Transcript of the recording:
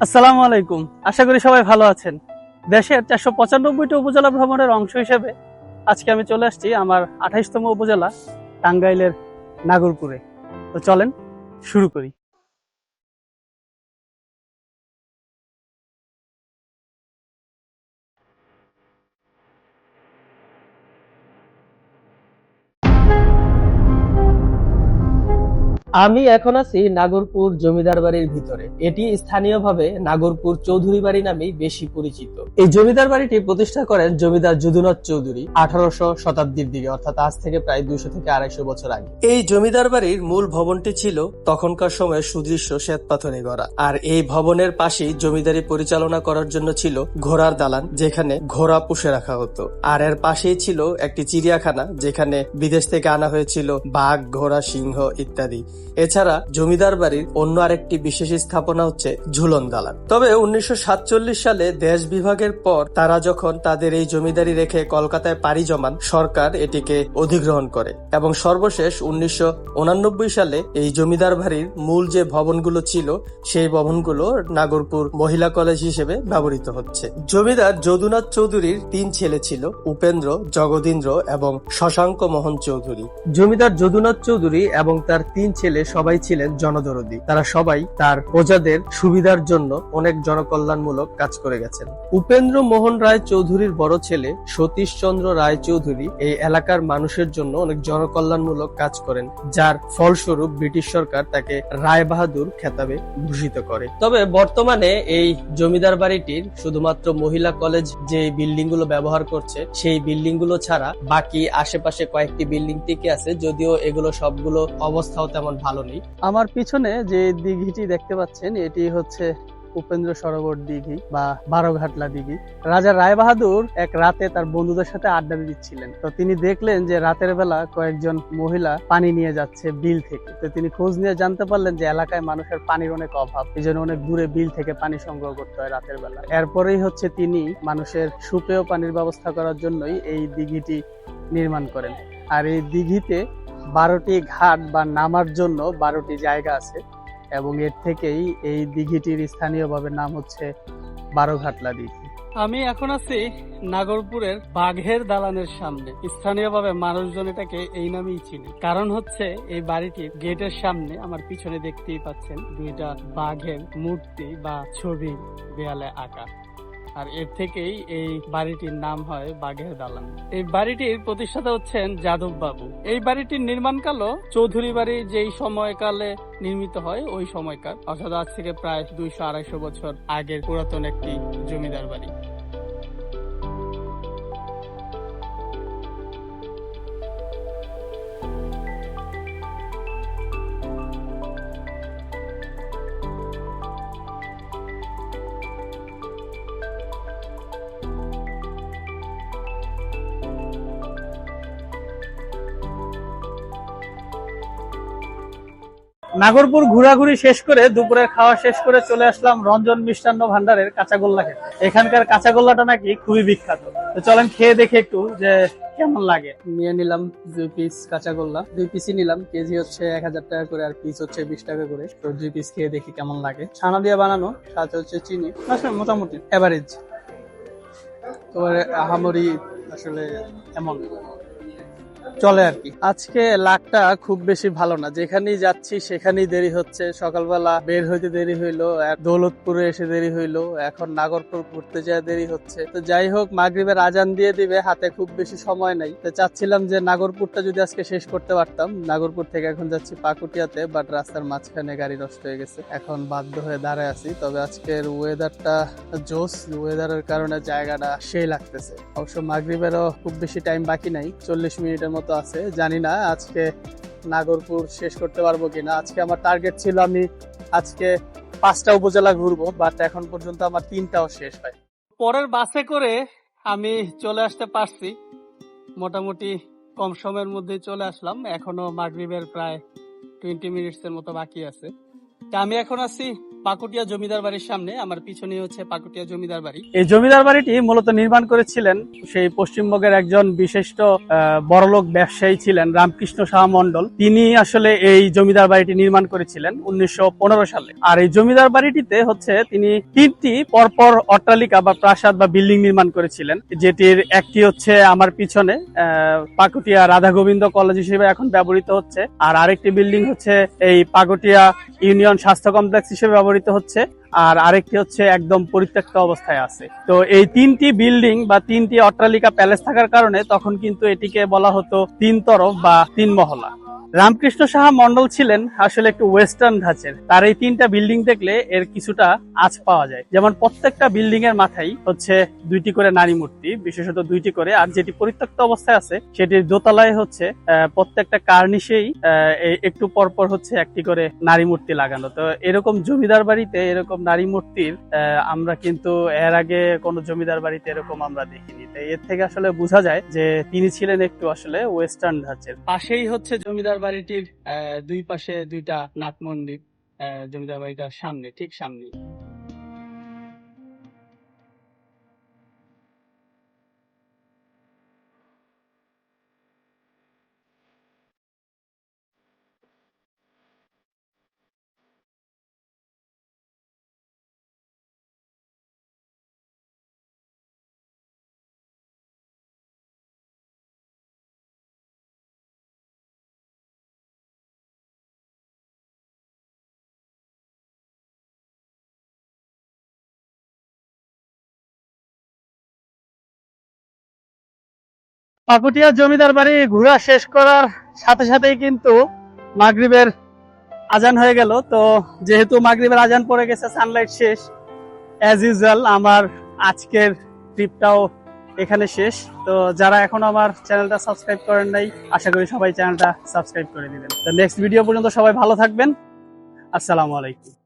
আসসালামু আলাইকুম। আশা করি সবাই ভালো আছেন। দেশের চারশো পঁচানব্বইটি উপজেলা ভ্রমণের অংশ হিসেবে আজকে আমি চলে আসছি আমার আঠাইশতম উপজেলা টাঙ্গাইলের নাগরপুরে। তো চলেন, শুরু করি। আমি এখন আছি নাগরপুর জমিদার বাড়ির ভিতরে। এটি স্থানীয়ভাবে নাগরপুর চৌধুরী বাড়ি নামেই বেশি পরিচিত। এই জমিদার বাড়িটি প্রতিষ্ঠা করেন জমিদার যদুনাথ চৌধুরী আঠারোশো শতাব্দীর দিকে, অর্থাৎ আজ থেকে প্রায় দুইশো থেকে আড়াইশো বছর আগে। এই জমিদার বাড়ির মূল ভবনটি ছিল তখনকার সময় সুদৃশ্য শ্বেত পাথরে গড়া। আর এই ভবনের পাশেই জমিদারি পরিচালনা করার জন্য ছিল ঘোড়ার দালান, যেখানে ঘোড়া পুষে রাখা হতো। আর এর পাশেই ছিল একটি চিড়িয়াখানা, যেখানে বিদেশ থেকে আনা হয়েছিল বাঘ, ঘোড়া, সিংহ ইত্যাদি। এছাড়া জমিদার বাড়ির অন্য আরেকটি বিশেষ স্থাপনা হচ্ছে ঝুলন দালান তবে উনিশশো সালে দেশ বিভাগের পর তারা যখন তাদের এই জমিদারি রেখে কলকাতায় পাড়ি জমান, সরকার এটিকে অধিগ্রহণ করে এবং সর্বশেষ উনিশশো সালে এই জমিদার বাড়ির মূল যে ভবনগুলো ছিল, সেই ভবনগুলো নাগরপুর মহিলা কলেজ হিসেবে ব্যবহৃত হচ্ছে। জমিদার যদুনাথ চৌধুরীর তিন ছেলে ছিল, উপেন্দ্র, জগদীন্দ্র এবং শশাঙ্ক মোহন চৌধুরী। জমিদার যদুনাথ চৌধুরী এবং তার তিন ছেলে সবাই ছিলেন জনদরদী। তারা সবাই তার প্রজাদের সুবিধার জন্য অনেক জনকল্যাণমূলক কাজ করে গেছেন। উপেন্দ্র মোহন রায় চৌধুরীর বড় ছেলে সতীশ চন্দ্র রায় চৌধুরী এই এলাকার মানুষের জন্য অনেক জনকল্যাণমূলক কাজ করেন, যার ফলস্বরূপ ব্রিটিশ সরকার তাকে রায় বাহাদুর খেতাবে ভূষিত করে। তবে বর্তমানে এই জমিদার বাড়িটির শুধুমাত্র মহিলা কলেজ যে বিল্ডিংগুলো ব্যবহার করছে, সেই বিল্ডিংগুলো ছাড়া বাকি আশেপাশে কয়েকটি বিল্ডিং টিকে আছে, যদিও এগুলো সবগুলো অবস্থাও তেমন ভালো নেই। আমার পিছনে যে দিঘিটি দেখতে পাচ্ছেন, এটি হচ্ছে উপেন্দ্র সরোবর দিঘি বা বারোঘাটলা দিঘি। রাজা রায় বাহাদুর এক রাতে তার বন্ধুদের সাথে আড্ডা দিচ্ছিলেন। তো তিনি দেখলেন যে রাতের বেলা কয়েকজন মহিলা পানি নিয়ে যাচ্ছে বিল থেকে। তো তিনি খোঁজ নিয়ে জানতে পারলেন যে এলাকায় মানুষের পানির অনেক অভাব, এই জন্য অনেক দূরে বিল থেকে পানি সংগ্রহ করতে হয় রাতের বেলা। এরপরেই হচ্ছে তিনি মানুষের সুপেয় পানির ব্যবস্থা করার জন্যই এই দিঘিটি নির্মাণ করেন। আর এই দিঘিতে বারোটি ঘাট বা নামার জন্য বারোটি জায়গা আছে এবং এর থেকেই এই দিঘিটির স্থানীয়ভাবে নাম হচ্ছে বারোঘাটলা দিঘি আমি এখন আছি নাগরপুরের বাঘের দালানের সামনে। স্থানীয়ভাবে মানুষজন এটাকে এই নামেই চিনি। কারণ হচ্ছে এই বাড়িটির গেটের সামনে আমার পিছনে দেখতেই পাচ্ছেন দুইটা বাঘের মূর্তি বা ছবি দেয়ালে আঁকা। আর এর থেকেই এই বাড়িটির নাম হয় বাঘের দালান এই বাড়িটির প্রতিষ্ঠাতা হচ্ছেন যাদব বাবু এই বাড়িটির নির্মাণকালও চৌধুরী বাড়ি যেই সময়কালে নির্মিত হয়, ওই সময়কার। অর্থাৎ আজ থেকে প্রায় দুইশো আড়াইশো বছর আগের পুরাতন একটি জমিদার বাড়ি। নাগরপুর ঘোরাঘুরি শেষ করে দুপুরের খাওয়া শেষ করে চলে আসলাম রঞ্জন মিষ্টান্ন ভান্ডারের কাঁচাগোল্লা খেতে। এখানকার কাঁচাগোল্লাটা নাকি খুবই বিখ্যাত। তো চলেন খেয়ে দেখে একটু যে কেমন লাগে। নিয়ে নিলাম দুই পিস কাঁচাগোল্লা। দুই পিসই নিলাম। কেজি হচ্ছে এক হাজার টাকা করে আর পিস হচ্ছে বিশ টাকা করে। তো দুই পিস খেয়ে দেখি কেমন লাগে। ছানা দিয়ে বানানো, সাথে হচ্ছে চিনি। আসলে মোটামুটি এভারেজ তোমার আহামরি আসলে এমন। চলে আর কি আজকে লাকটা খুব বেশি ভালো না। যেখানেই যাচ্ছি, সেখানেই দেরি হচ্ছে। সকালবেলা বের হইতে দেরি হইল দৌলতপুরে এসে দেরি হইল। এখন নাগরপুর ঘুরতে যায় দেরি হচ্ছে। তো যাই হোক, মাগরিবের আজান দিয়ে দিবে, হাতে খুব বেশি সময় নাই। তো চাচ্ছিলাম যে নাগরপুরটা যদি আজকে শেষ করতে পারতাম, নাগরপুর থেকে এখন যাচ্ছি পাকুটিয়াতে বাট রাস্তার মাঝখানে গাড়ি নষ্ট হয়ে গেছে। এখন বাধ্য হয়ে দাঁড়ায় আছি। তবে আজকের ওয়েদারটা জোস ওয়েদারের কারণে জায়গাটা সেই লাগতেছে। অবশ্য মাগরিবেরও খুব বেশি টাইম বাকি নাই। চল্লিশ মিনিটের মতো আছে, জানি না আজকে নাগরপুর শেষ করতে পারব কিনা। আজকে আমার টার্গেট ছিল আমি আজকে পাঁচটা উপজেলা ঘুরবো বাট এখন পর্যন্ত আমার তিনটাও শেষ হয় পরের বাসে করে আমি চলে আসতে পারছি। মোটামুটি কম সময়ের মধ্যে চলে আসলাম। এখনও মাগরিবের প্রায় টোয়েন্টি মিনিটস এর মতো বাকি আছে। আমি এখন আছি পাকুটিয়া জমিদার বাড়ির সামনে, আমার পিছনে হচ্ছে পাকুটিয়া জমিদার বাড়ি। এই জমিদার বাড়িটি মূলত নির্মাণ করেছিলেন সেই পশ্চিমবঙ্গের একজন বিশিষ্ট বড়লোক ব্যবসায়ী ছিলেন রামকৃষ্ণ সাহা মন্ডল তিনি আসলে এই জমিদার বাড়িটি নির্মাণ করেছিলেন উনিশশো সালে। আর এই জমিদার বাড়িটিতে হচ্ছে তিনি তিনটি পরপর অট্টালিকা বা প্রাসাদ বা বিল্ডিং নির্মাণ করেছিলেন, যেটির একটি হচ্ছে আমার পিছনে পাকুটিয়া রাধা গোবিন্দ কলেজ হিসেবে এখন ব্যবহৃত হচ্ছে। আর আরেকটি বিল্ডিং হচ্ছে এই পাকুটিয়া ইউনিয়ন স্বাস্থ্য কমপ্লেক্স হিসেবে ব্যবহৃত হচ্ছে, আর আরেকটি হচ্ছে একদম পরিত্যক্ত অবস্থায় আছে। তো এই তিনটি বিল্ডিং বা তিনটি অট্টালিকা প্যালেস থাকার কারণে তখন কিন্তু এটিকে বলা হতো তিন তরফ বা তিন মহলা রামকৃষ্ণ সাহা মন্ডল ছিলেন আসলে একটু ওয়েস্টার্ন ধাঁচের। তার এই তিনটা বিল্ডিং দেখলে এর কিছুটা আঁচ পাওয়া যায়। যেমন প্রত্যেকটা বিল্ডিং এর মাথায় হচ্ছে দুইটি করে নারী মূর্তি, বিশেষত দুইটি করে, আর যেটি পরিত্যক্ত অবস্থায় আছে, সেটির দোতলায় হচ্ছে প্রত্যেকটা কার্নিশেই একটু পরপর হচ্ছে একটি করে নারী মূর্তি লাগানো। তো এরকম জমিদার বাড়িতে এরকম নারী মূর্তির আমরা কিন্তু এর আগে কোনো জমিদার বাড়িতে এরকম আমরা দেখিনি। তো এর থেকে আসলে বোঝা যায় যে তিনি ছিলেন একটু আসলে ওয়েস্টার্ন ধাঁচের। পাশেই হচ্ছে জমিদার বাড়িটির দুই পাশে দুইটা নাট মন্দির জমিদার বাড়িটার সামনে ঠিক সামনে পাকুটিয়া জমিদার বাড়ি ঘোরা শেষ করার সাথে সাথেই কিন্তু মাগরিবের আজান হয়ে গেল। তো যেহেতু মাগরিবের আজান পড়ে গেছে সানলাইট শেষ। অ্যাজ ইউজুয়াল আমার আজকের ট্রিপটাও এখানে শেষ। তো যারা এখন আমার চ্যানেলটা সাবস্ক্রাইব করেন নাই, আশা করি সবাই চ্যানেলটা সাবস্ক্রাইব করে দিবেন। তো নেক্সট ভিডিও পর্যন্ত সবাই ভালো থাকবেন। আসসালামু আলাইকুম।